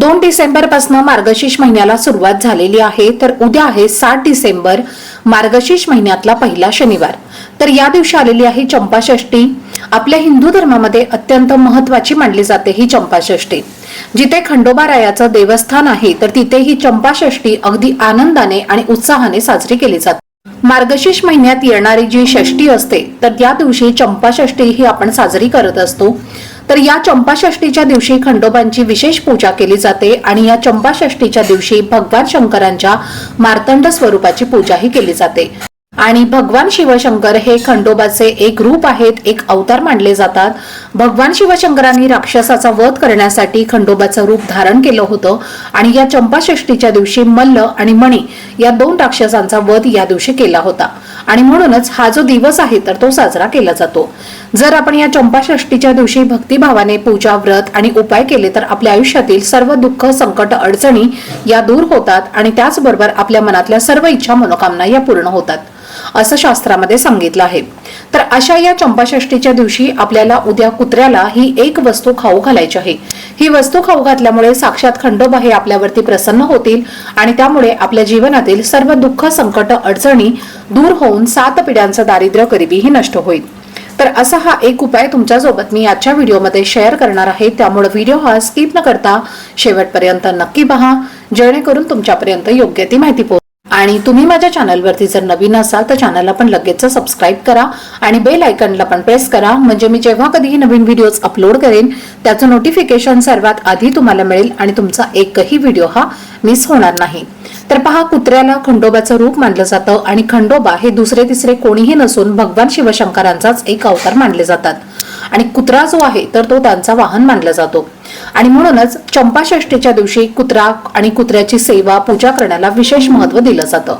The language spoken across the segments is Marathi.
दोन डिसेंबरपासून मार्गशीर्ष महिन्याला सुरुवात झालेली आहे तर उद्या आहे सात डिसेंबर मार्गशीर्ष महिन्यातला पहिला शनिवार. तर या दिवशी आलेली आहे चंपाषष्ठी. आपल्या हिंदू धर्मामध्ये अत्यंत महत्वाची मानली जाते ही चंपाषष्ठी. जिथे खंडोबा रायाचं देवस्थान आहे तर तिथे ही चंपाषष्ठी अगदी आनंदाने आणि उत्साहाने साजरी केली जाते. मार्गशीर्ष महिन्यात येणारी जी षष्ठी असते तर त्या दिवशी चंपाषष्ठी ही आपण साजरी करत असतो. तर या चंपाषष्ठीच्या दिवशी खंडोबांची विशेष पूजा केली जाते आणि या चंपाषष्ठीच्या दिवशी भगवान शंकरांच्या मार्तंड स्वरूपाची पूजाही केली जाते. आणि भगवान शिवशंकर हे खंडोबाचे एक रूप आहेत एक अवतार मानले जातात. भगवान शिवशंकरांनी राक्षसाचा वध करण्यासाठी खंडोबाचं रूप धारण केलं होतं आणि या चंपाषष्ठीच्या दिवशी मल्ल आणि मणी या दोन राक्षसांचा वध या दिवशी केला होता. आणि म्हणूनच हा जो दिवस आहे तर तो साजरा केला जातो. जर आपण या चंपाषष्ठीच्या दिवशी भक्तिभावाने पूजा व्रत आणि उपाय केले तर आपल्या आयुष्यातील सर्व दुःख संकट अडचणी या दूर होतात आणि त्याचबरोबर आपल्या मनातल्या सर्व इच्छा मनोकामना या पूर्ण होतात. असं शास्त्रामध्ये सांगितलं आहे. तर अशा या चंपाषष्ठीच्या दिवशी आपल्याला उद्या कुत्र्याला ही एक वस्तू खाऊ घालायची आहे. ही वस्तू खाऊ घातल्यामुळे साक्षात खंडोबा हे आपल्यावरती प्रसन्न होतील आणि त्यामुळे आपल्या जीवनातील सर्व दुःख संकट अडचणी दूर होऊन सात पिढ्यांचं दारिद्र्य गरिबीही नष्ट होईल. तर असा हा एक उपाय तुमच्यासोबत मी आजच्या व्हिडिओमध्ये शेअर करणार आहे. त्यामुळे व्हिडिओ हा स्किप न करता शेवटपर्यंत नक्की पहा. जेणेकरून तुमच्यापर्यंत योग्य ती माहिती पोहोच आणि तुम्ही माझ्या चॅनलवरती जर नवीन असाल तर चॅनलला पण लगेच सबस्क्राईब करा आणि बेल आयकनला पण प्रेस करा. म्हणजे मी जेव्हा कधीही नवीन व्हिडिओज अपलोड करेन त्याचं नोटिफिकेशन सर्वात आधी तुम्हाला मिळेल आणि तुमचा एकही व्हिडिओ हा मिस होणार नाही. तर पहा कुत्र्याला खंडोबाचं रूप मानलं जातं आणि खंडोबा हे दुसरे तिसरे कोणीही नसून भगवान शिवशंकरांचाच एक अवतार मानले जातात. आणि कुत्रा जो आहे तर तो त्यांचा वाहन मानला जातो. आणि म्हणूनच चंपाषष्ठीच्या दिवशी कुत्रा आणि कुत्र्याची सेवा पूजा करण्याला विशेष महत्त्व दिलं जातं.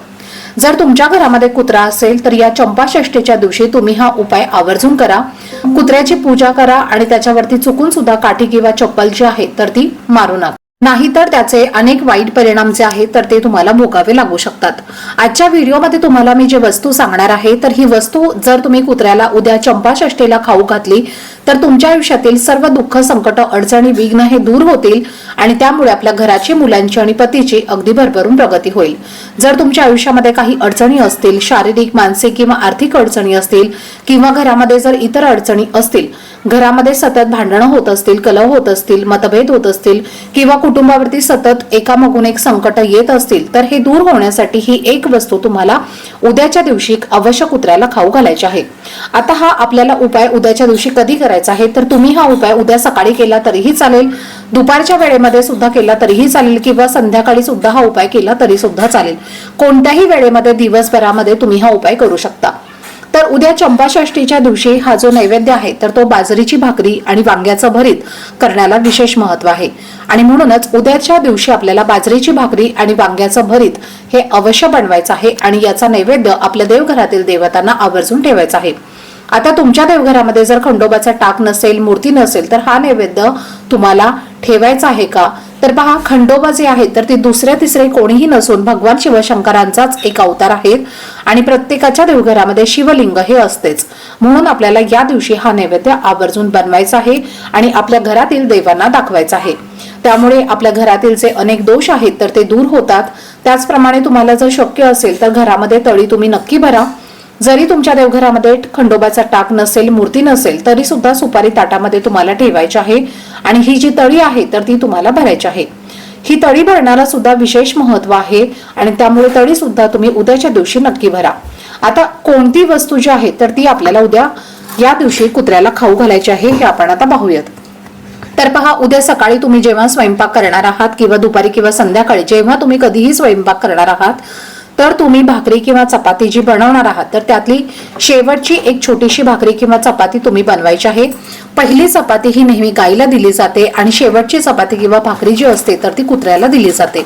जर तुमच्या घरामध्ये कुत्रा असेल तर या चंपाषष्ठीच्या दिवशी तुम्ही हा उपाय आवर्जून करा. कुत्र्याची पूजा करा आणि त्याच्यावरती चुकून सुद्धा काठी किंवा चप्पल जी आहे तर ती मारू नका. नाहीतर त्याचे अनेक वाईट परिणाम जे आहेत तर ते तुम्हाला भोगावे लागू शकतात. आजच्या व्हिडिओमध्ये तुम्हाला मी जे वस्तू सांगणार आहे तर ही वस्तू जर तुम्ही कुत्र्याला उद्या चंपाषष्ठीला खाऊ घातली तर तुमच्या आयुष्यातील सर्व दुःख संकट अडचणी विघ्न हे दूर होतील आणि त्यामुळे आपल्या घराची मुलांची आणि पतीची अगदी भरभरून प्रगती होईल. जर तुमच्या आयुष्यामध्ये काही अडचणी असतील शारीरिक मानसिक किंवा आर्थिक अडचणी असतील किंवा घरामध्ये जर इतर अडचणी असतील घरामध्ये सतत भांडणं होत असतील कलह होत असतील मतभेद होत असतील किंवा कुटुंबावरती सतत एकामागून एक संकट येत असतील तर हे दूर होण्यासाठी ही एक वस्तू तुम्हाला उद्याच्या दिवशी अवश्य कुत्र्याला खाऊ घालायची आहे. आता हा आपल्याला उपाय उद्याच्या दिवशी कधी करायचा? आहे तर तुम्ही हा उपाय उद्या सकाळी केला तरीही चालेल दुपारच्या वेळेमध्ये सुद्धा केला तरीही चालेल किंवा संध्याकाळी सुद्धा हा उपाय केला तरी सुद्धा चालेल. कोणत्याही वेळेमध्ये दिवसभरामध्ये तुम्ही हा उपाय करू शकता. तर उद्या चंपाषष्ठीच्या दिवशी हा जो नैवेद्य आहे तर तो बाजरीची भाकरी आणि वांग्याचं भरीत करण्याला विशेष महत्त्व आहे. आणि म्हणूनच उद्याच्या दिवशी आपल्याला बाजरीची भाकरी आणि वांग्याचं भरीत हे अवश्य बनवायचं आहे आणि याचा नैवेद्य आपल्या देवघरातील देवतांना आवर्जून ठेवायचा आहे. आता तुमच्या देवघरामध्ये जर खंडोबाचा टाक नसेल मूर्ती नसेल तर हा नैवेद्य तुम्हाला ठेवायचा आहे का? तर पहा खंडोबा जे आहेत तर ते दुसऱ्या तिसरे कोणीही नसून भगवान शिवशंकरांचाच एक अवतार आहेत. आणि प्रत्येकाच्या देवघरामध्ये शिवलिंग हे असतेच. म्हणून आपल्याला या दिवशी हा नैवेद्य आवर्जून बनवायचा आहे आणि आपल्या घरातील देवांना दाखवायचा आहे. त्यामुळे आपल्या घरातील जे अनेक दोष आहेत तर ते दूर होतात. त्याचप्रमाणे तुम्हाला जर शक्य असेल तर घरामध्ये तळी तुम्ही नक्की भरा. जरी तुमच्या देवघरामध्ये खंडोबाचा टाक नसेल मूर्ती नसेल तरी सुद्धा सुपारी ताटामध्ये तुम्हाला ठेवायची आहे. आणि ही जी तळी आहे तर ती तुम्हाला भरायची आहे. ही तळी भरणारा सुद्धा विशेष महत्त्व आहे आणि त्यामुळे तळी सुद्धा तुम्ही उद्याच्या दिवशी नक्की भरा. आता कोणती वस्तू जी आहे तर ती आपल्याला उद्या या दिवशी कुत्र्याला खाऊ घालायची आहे हे आपण आता पाहूयात. तर पहा उद्या सकाळी तुम्ही जेव्हा स्वयंपाक करणार आहात किंवा दुपारी किंवा संध्याकाळी जेव्हा तुम्ही कधीही स्वयंपाक करणार आहात तर तुम्ही भाकरी किंवा चपाती जी बनवणार आहात तर त्यातली शेवटची एक छोटीशी भाकरी किंवा चपाती तुम्ही बनवायची आहे. पहिली चपाती ही नेहमी गाईला दिली जाते आणि शेवटची चपाती किंवा भाकरी जी असते तर ती कुत्र्याला दिली जाते.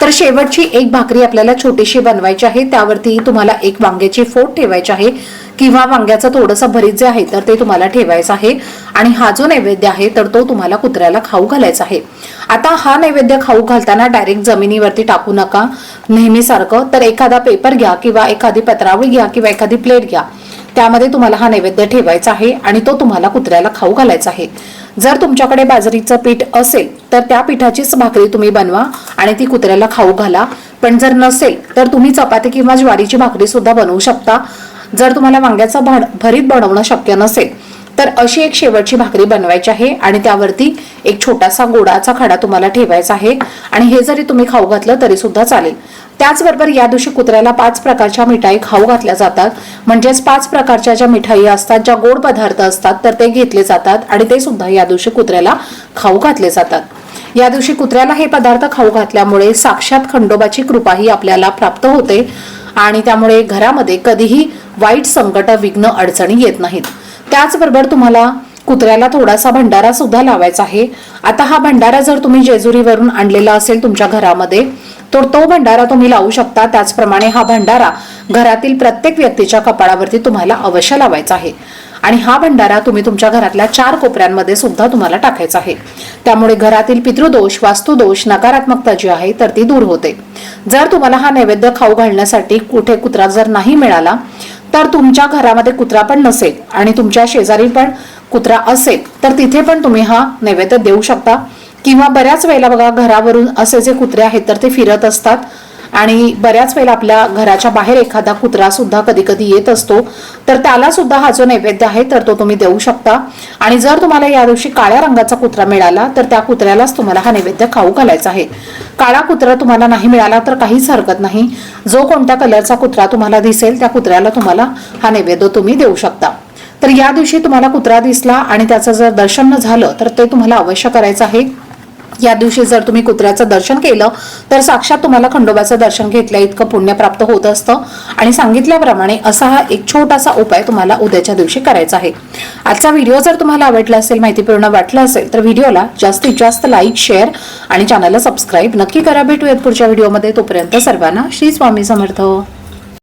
तर शेवटची एक भाकरी आपल्याला छोटीशी बनवायची आहे त्यावरती तुम्हाला एक वांग्याची फोड ठेवायची आहे. किंवा वांग्याचं थोडंसं भरीत जे आहे तर ते तुम्हाला ठेवायचं आहे. आणि हा जो नैवेद्य आहे तर तो तुम्हाला कुत्र्याला खाऊ घालायचा आहे. आता हा नैवेद्य खाऊ घालताना डायरेक्ट जमिनीवरती टाकू नका. नेहमीसारखं तर एखादा पेपर घ्या किंवा एखादी पत्रावळी घ्या किंवा एखादी प्लेट घ्या. त्यामध्ये तुम्हाला हा नैवेद्य ठेवायचा आहे आणि तो तुम्हाला कुत्र्याला खाऊ घालायचा आहे. जर तुमच्याकडे बाजरीचं पीठ असेल तर त्या पिठाचीच भाकरी तुम्ही बनवा आणि ती कुत्र्याला खाऊ घाला. पण जर नसेल तर तुम्ही चपाती किंवा ज्वारीची भाकरी सुद्धा बनवू शकता. जर तुम्हाला वांग्याचं भाड भरीत बनवणं शक्य नसेल तर अशी एक शेवटची भाकरी बनवायची आहे आणि त्यावरती एक छोटासा गोडाचा खडा तुम्हाला ठेवायचा आहे आणि हे जरी तुम्ही खाऊ घातलं तरी सुद्धा चालेल. त्याचबरोबर या दिवशी कुत्र्याला पाच प्रकारच्या मिठाई खाऊ घातल्या जातात. म्हणजेच पाच प्रकारच्या ज्या मिठाई असतात ज्या गोड पदार्थ असतात तर ते घेतले जातात आणि ते सुद्धा या दिवशी कुत्र्याला खाऊ घातले जातात. या दिवशी कुत्र्याला हे पदार्थ खाऊ घातल्यामुळे साक्षात खंडोबाची कृपाही आपल्याला प्राप्त होते. आणि त्यामुळे घरामध्ये कधीही वाईट संकट विघ्न अडचणी येत नाहीत. त्याचबरोबर तुम्हाला कुत्र्याला थोडासा भंडारा सुद्धा लावायचा आहे. आता हा भंडारा जर तुम्ही जेजुरीवरून आणलेला असेल तुमच्या घरामध्ये तर तो भंडारा तुम्ही लावू शकता. त्याचप्रमाणे हा भंडारा घरातील प्रत्येक व्यक्तीच्या कपाळावरती तुम्हाला अवश्य लावायचा आहे. आणि हा भंडारा तुम्ही तुमच्या घरातल्या चार कोपऱ्यांमध्ये सुद्धा तुम्हाला टाकायचा आहे. त्यामुळे घरातील पितृदोष वास्तुदोष नकारात्मकता जी आहे तर ती दूर होते. जर तुम्हाला हा नैवेद्य खाऊ घालण्यासाठी कुठे कुत्रा जर नाही मिळाला तर तुमच्या घरामध्ये कुत्रा पण नसेल आणि तुमच्या शेजारी पण कुत्रा असेल तर तिथे पण तुम्ही हा नैवेद्य देऊ शकता. किंवा बऱ्याच वेळेला बघा घरावरून असे जे कुत्रे आहेत तर ते फिरत असतात. आणि बऱ्याच वेळेला आपल्या घराच्या बाहेर एखादा कुत्रा सुद्धा कधी कधी येत असतो तर त्याला सुद्धा हा जो नैवेद्य आहे तर तो तुम्ही देऊ शकता. आणि जर तुम्हाला या दिवशी काळ्या रंगाचा कुत्रा मिळाला तर त्या कुत्र्यालाच तुम्हाला हा नैवेद्य खाऊ घालायचा आहे. काळा कुत्रा तुम्हाला नाही मिळाला तर काहीच हरकत नाही. जो कोणत्या कलरचा कुत्रा तुम्हाला दिसेल त्या कुत्र्याला तुम्हाला हा नैवेद्य तुम्ही देऊ शकता. तर या दिवशी तुम्हाला कुत्रा दिसला आणि त्याचं जर दर्शन झालं तर ते तुम्हाला अवश्य करायचं आहे. या दिवशी जर तुम्ही कुत्र्याचं दर्शन केलं तर साक्षात तुम्हाला खंडोबाचं दर्शन घेतल्या इतकं पुण्य प्राप्त होत असतं. आणि सांगितल्याप्रमाणे असा हा एक छोटासा उपाय तुम्हाला उद्याच्या दिवशी करायचा आहे. आजचा व्हिडिओ जर तुम्हाला आवडला असेल माहितीपूर्ण वाटला असेल तर व्हिडिओला जास्तीत जास्त लाईक शेअर आणि चॅनलला सबस्क्राईब नक्की करा. भेटूयात पुढच्या व्हिडिओमध्ये. तोपर्यंत सर्वांना श्री स्वामी समर्थ.